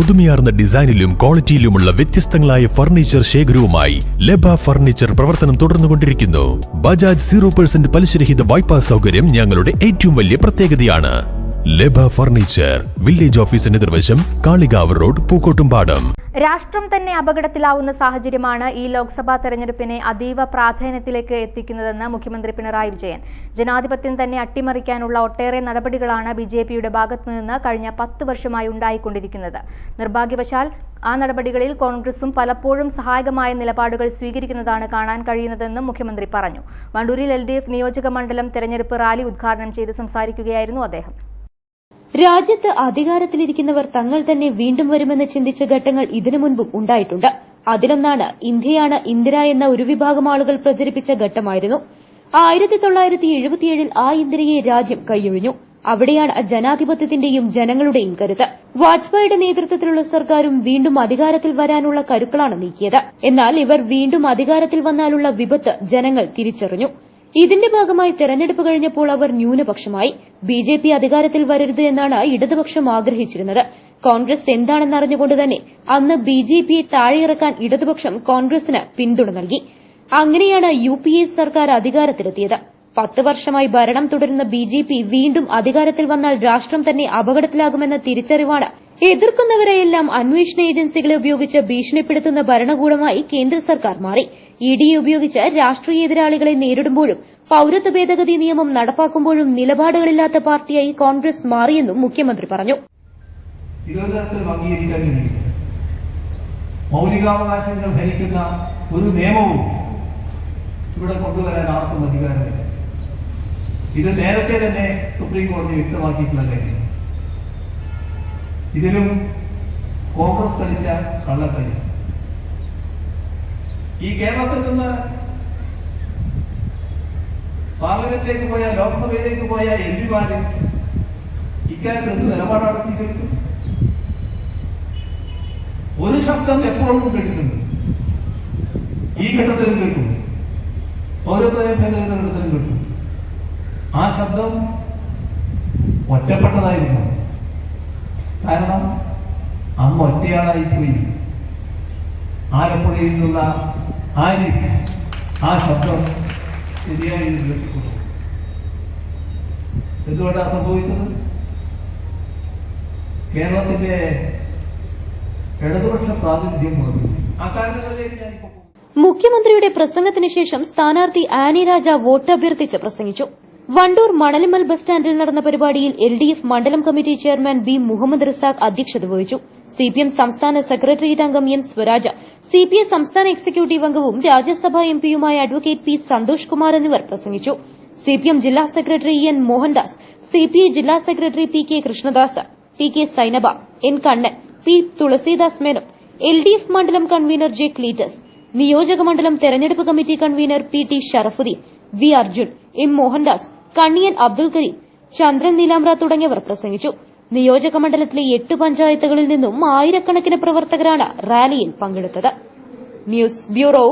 പുതുമയാർന്ന ഡിസൈനിലും ക്വാളിറ്റിയിലുമുള്ള വ്യത്യസ്തങ്ങളായ ഫർണിച്ചർ ശേഖരവുമായി ലബ ഫർണിച്ചർ പ്രവർത്തനം തുടർന്നുകൊണ്ടിരിക്കുന്നു. ബജാജ് സീറോ പെർസെന്റ് പലിശരഹിത വായ്പാ സൗകര്യം ഞങ്ങളുടെ ഏറ്റവും വലിയ പ്രത്യേകതയാണ്. ലബ ഫർണിച്ചർ വില്ലേജ് ഓഫീസിന് നിർവശം കാളികാവ് റോഡ് പൂക്കോട്ടുംപാടം. രാഷ്ട്രം തന്നെ അപകടത്തിലാവുന്ന സാഹചര്യമാണ് ഈ ലോക്സഭാ തെരഞ്ഞെടുപ്പിനെ അതീവ പ്രാധാന്യത്തിലേക്ക് എത്തിക്കുന്നതെന്ന് മുഖ്യമന്ത്രി പിണറായി വിജയൻ. ജനാധിപത്യം തന്നെ അട്ടിമറിക്കാനുള്ള ഒട്ടേറെ നടപടികളാണ് ബി ജെ പിയുടെ ഭാഗത്തുനിന്ന് കഴിഞ്ഞ പത്ത് വർഷമായി ഉണ്ടായിക്കൊണ്ടിരിക്കുന്നത്. നിർഭാഗ്യവശാൽ ആ നടപടികളിൽ കോൺഗ്രസും പലപ്പോഴും സഹായകമായ നിലപാടുകൾ സ്വീകരിക്കുന്നതാണ് കാണാൻ കഴിയുന്നതെന്നും മുഖ്യമന്ത്രി പറഞ്ഞു. വണ്ടൂരിൽ എൽ ഡി എഫ് നിയോജക മണ്ഡലം തെരഞ്ഞെടുപ്പ് റാലി ഉദ്ഘാടനം ചെയ്ത് സംസാരിക്കുകയായിരുന്നു അദ്ദേഹം. രാജ്യത്ത് അധികാരത്തിലിരിക്കുന്നവർ തങ്ങൾ തന്നെ വീണ്ടും വരുമെന്ന് ചിന്തിച്ച ഘട്ടങ്ങൾ ഇതിനു മുൻപും ഉണ്ടായിട്ടുണ്ട്. അതിലൊന്നാണ് ഇന്ത്യയാണ് ഇന്ദിര എന്ന ഒരു വിഭാഗം ആളുകൾ പ്രചരിപ്പിച്ച ഘട്ടമായിരുന്നു. ആയിരത്തി തൊള്ളായിരത്തി എഴുപത്തിയേഴിൽ ആ ഇന്ദിരയെ രാജ്യം കൈയൊഴിഞ്ഞു. അവിടെയാണ് ജനാധിപത്യത്തിന്റെയും ജനങ്ങളുടെയും കരുത്ത്. വാജ്പേയിയുടെ നേതൃത്വത്തിലുള്ള സർക്കാരും വീണ്ടും അധികാരത്തിൽ വരാനുള്ള കരുക്കളാണ് നീക്കിയത്. എന്നാൽ ഇവർ വീണ്ടും അധികാരത്തിൽ വന്നാലുള്ള വിപത്ത് ജനങ്ങൾ തിരിച്ചറിഞ്ഞു. ഇതിന്റെ ഭാഗമായി തെരഞ്ഞെടുപ്പ് കഴിഞ്ഞപ്പോൾ അവർ ന്യൂനപക്ഷമായി. ബി ജെ പി അധികാരത്തിൽ വരരുത് എന്നാണ് ഇടതുപക്ഷം ആഗ്രഹിച്ചിരുന്നത്. കോൺഗ്രസ് എന്താണെന്നറിഞ്ഞുകൊണ്ട് തന്നെ അന്ന് ബി ജെ പിയെ താഴെയിറക്കാൻ ഇടതുപക്ഷം കോൺഗ്രസിന് പിന്തുണ നൽകി. അങ്ങനെയാണ് യു പി എ സർക്കാർ അധികാരത്തിലെത്തിയത്. പത്ത് വർഷമായി ഭരണം തുടരുന്ന ബി ജെ പി വീണ്ടും അധികാരത്തിൽ വന്നാൽ രാഷ്ട്രം തന്നെ അപകടത്തിലാകുമെന്ന തിരിച്ചറിവാണ് എതിർക്കുന്നവരെയെല്ലാം അന്വേഷണ ഏജൻസികളെ ഉപയോഗിച്ച് ഭീഷണിപ്പെടുത്തുന്ന ഭരണകൂടമായി കേന്ദ്ര സർക്കാർ മാറി. ഇ ഡിയെ ഉപയോഗിച്ച് രാഷ്ട്രീയ എതിരാളികളെ നേരിടുമ്പോഴും പൌരത്വ ഭേദഗതി നിയമം നടപ്പാക്കുമ്പോഴും നിലപാടുകളില്ലാത്ത പാർട്ടിയായി കോൺഗ്രസ് മാറിയെന്നും മുഖ്യമന്ത്രി പറഞ്ഞു. മൗലികാവകാശങ്ങൾ ഭരിക്കുന്ന ഒരു നിയമവും ഇവിടെ കൊണ്ടുവരാൻ ആർക്കും അധികാരമില്ല. ഇത് നേരത്തെ തന്നെ സുപ്രീം കോടതി വ്യക്തമാക്കിയിട്ടുള്ള കാര്യം ഇതിലും കോൺഗ്രസ് കളിച്ച കള്ളക്കളി ഈ കേരളത്തിൽ നിന്ന് പാർലമെന്റിലേക്ക് പോയ ലോക്സഭയിലേക്ക് പോയ എം പിമാര് ഇക്കാര്യത്തിൽ എന്ത് നിലപാടാണ് സ്വീകരിച്ചത്? ഒരു ശബ്ദം എപ്പോഴും കേട്ടിട്ടുണ്ട് ഈ ഘട്ടത്തിലും കേട്ടു ഓരോരുത്തരെയും ഭേദഗതി ഘട്ടത്തിലും കേട്ടു ആ ശബ്ദം ഒറ്റപ്പെട്ടതായിരുന്നു. കാരണം അന്ന് ഒറ്റയാളായി പോയി. ആലപ്പുഴയിൽ നിന്നുള്ള ആരിഫ് ആ ശബ്ദം ശരിയായി കേട്ടിക്കൊണ്ടു എന്തുകൊണ്ടാണ് സംഭവിച്ചത്? കേരളത്തിന്റെ ഇടതുപക്ഷ പ്രാതിനിധ്യം മുഴുവൻ ആ കാര്യങ്ങളിലേക്ക് ഞാൻ ഇപ്പോൾ മുഖ്യമന്ത്രിയുടെ പ്രസംഗത്തിന് ശേഷം സ്ഥാനാർത്ഥി ആനി രാജ വോട്ട് അഭ്യർത്ഥിച്ച് പ്രസംഗിച്ചു. വണ്ടൂർ മണലിമൽ ബസ് സ്റ്റാൻഡിൽ നടന്ന പരിപാടിയിൽ എൽ ഡി എഫ് മണ്ഡലം committee chairman B Muhammad Rizaq അധ്യക്ഷത വഹിച്ചു. സിപിഎം സംസ്ഥാന സെക്രട്ടേറിയറ്റ് അംഗം എം സ്വരാജ സിപിഐ സംസ്ഥാന എക്സിക്യൂട്ടീവ് അംഗവും രാജ്യസഭാ എംപിയുമായ അഡ്വക്കേറ്റ് പി സന്തോഷ് കുമാർ എന്നിവർ പ്രസംഗിച്ചു. സിപിഎം ജില്ലാ സെക്രട്ടറി എൻ മോഹൻദാസ് സിപിഐ ജില്ലാ secretary P K Krishnadas T K Sainaba N Kannan P Thulasidas Menon L D F മണ്ഡലം കൺവീനർ ജെ ക്ലീറ്റസ് നിയോജക മണ്ഡലം തെരഞ്ഞെടുപ്പ് committee convener P T Sharafuddeen V Arjun M Mohandas Kanniyan Abdul Karim Chandran Neelamra തുടങ്ങിയവർ പ്രസംഗിച്ചു. നിയോജക മണ്ഡലത്തിലെ എട്ട് പഞ്ചായത്തുകളിൽ നിന്നും ആയിരക്കണക്കിന് പ്രവർത്തകരാണ് റാലിയിൽ പങ്കെടുത്തത് news bureau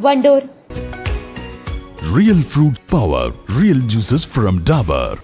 Wandoor real fruit power real juices from Dabur.